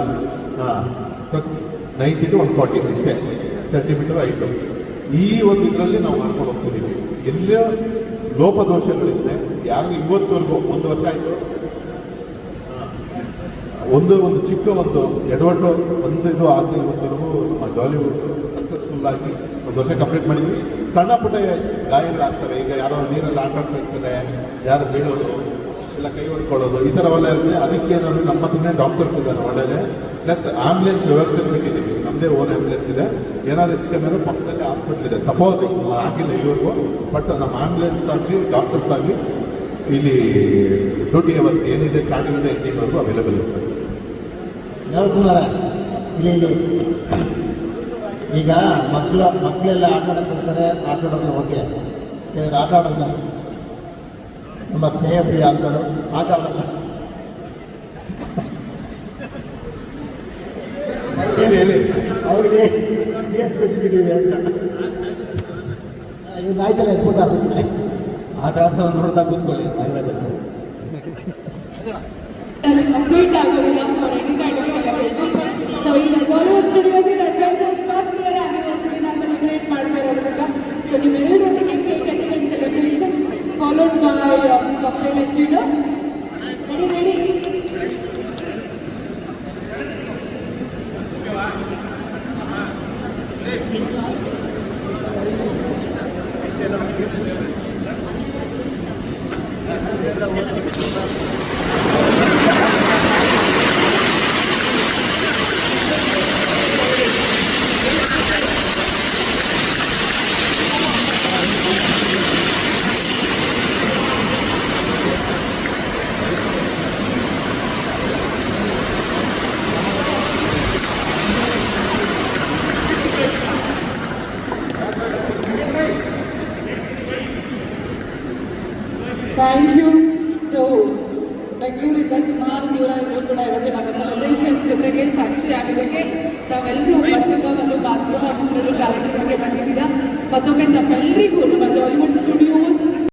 ಹಾಂ ನೈಂಟಿ ಟು ಒನ್ ಫಾರ್ಟಿ ಇಷ್ಟೇ ಸೆಂಟಿಮೀಟರ್ ಐಟು ಈ ಒಂದು ಇದರಲ್ಲಿ ನಾವು ಮಾಡ್ಕೊಂಡು ಹೋಗ್ತಿದ್ದೀವಿ. ಎಲ್ಲೋ ಲೋಪದೋಷಗಳಿದೆ ಯಾರಿಗೂ ಇವತ್ತುವರೆಗೂ ಒಂದು ವರ್ಷ ಆಯಿತು. ಒಂದು ಒಂದು ಚಿಕ್ಕ ಒಂದು ಎಡವಟ್ಟು, ಒಂದು ಇದು ಆಗದೆ ಇವತ್ತವರೆಗೂ ನಮ್ಮ ಜಾಲಿವುಡ್ ಸಕ್ಸಸ್ಫುಲ್ ಆಗಿ ಒಂದು ವರ್ಷ ಕಂಪ್ಲೀಟ್ ಮಾಡಿದ್ವಿ. ಸಣ್ಣ ಪುಟ್ಟ ಗಾಯಗಳಾಗ್ತವೆ ಈಗ ಯಾರೋ ನೀರಲ್ಲಿ ಆಟ ಆಡ್ತಾ ಇರ್ತಾರೆ, ಯಾರು ಬೀಳೋದು ಇಲ್ಲ ಕೈ ಹೊಡ್ಕೊಳ್ಳೋದು, ಈ ಥರವೆಲ್ಲ ಇರುತ್ತೆ. ಅದಕ್ಕೆ ನಾವು ನಮ್ಮ ಹತ್ರನೇ ಡಾಕ್ಟರ್ಸ್ ಇದ್ದಾರೆ ಒಳ್ಳೆಯದೇ ಪ್ಲಸ್ ಆಂಬುಲೆನ್ಸ್ ವ್ಯವಸ್ಥೆ ಬಿಟ್ಟಿದ್ದೀವಿ. ನಮ್ಮದೇ ಓನ್ ಆಂಬ್ಯುಲೆನ್ಸ್ ಇದೆ. ಏನಾದ್ರು ಹೆಚ್ಚು ಪಕ್ಕದಲ್ಲಿ ಹಾಸ್ಪಿಟ್ಲ್ ಇದೆ. ಸಪೋಸ್ ಆಗಿಲ್ಲ ಇಲ್ಲಿವರೆಗೂ ಬಟ್ ನಮ್ಮ ಆ್ಯಂಬುಲೆನ್ಸ್ ಆಗಲಿ ಡಾಕ್ಟರ್ಸ್ ಆಗಲಿ, ಇಲ್ಲಿ ಡ್ಯೂಟಿ ಅವರ್ಸ್ ಏನಿದೆ ಸ್ಟಾರ್ಟಿಂಗ್ ಸ್ಟಾರ್ಟಿಂಗಿಂದ ಎಂಡಿಂಗ್ವರೆಗೂ ಅವೈಲೇಬಲ್ ಇರ್ತದೆ ಸರ್. ಇಲ್ಲಿ, ಈಗ ಮಕ್ಕಳು ಮಕ್ಕಳೆಲ್ಲ ಆಟ ಆಡಕ್ಕೆ ಬರ್ತಾರೆ ಆಟ ಆಡೋದು ಓಕೆ. ಕೆಲವರು ಆಟ ನಮ್ಮ ಸ್ನೇಹಪ್ರಿಯ ಅಂತರು ಆಟ ಹೇಳಿ, ಹೇಳಿ. ಅವ್ರಿಗೆ ಏನು ಫೆಸಿಲಿಟಿ ಇದೆ ಅಂತ. ಇದು ಆಯ್ತಲ್ಲ ಎತ್ಕೊಂಡು ಆಗ್ತದೆ ಆಟ ಆಡ್ತಾ ನೋಡ್ತಾ ಕೂತ್ಕೊಳ್ಳಿ ನಾಗರಾಜ ಕಂಪ್ಲೀಟ್ ಆಗೋದಿಲ್ಲ for any kind of celebration so ಈಗ Jollywood studios in adventures first year ಆನಿವರ್ಸರಿನ celebrate ಮಾಡ್ತಾ ಇರೋದ್ರಿಂದ so ನಿಮ್ಮೆಲ್ಲರೊಟ್ಟಿಗೆ cake cutting and celebrations followed by ಕಪ್ಪೆ ಲೆಟ್ Gracias.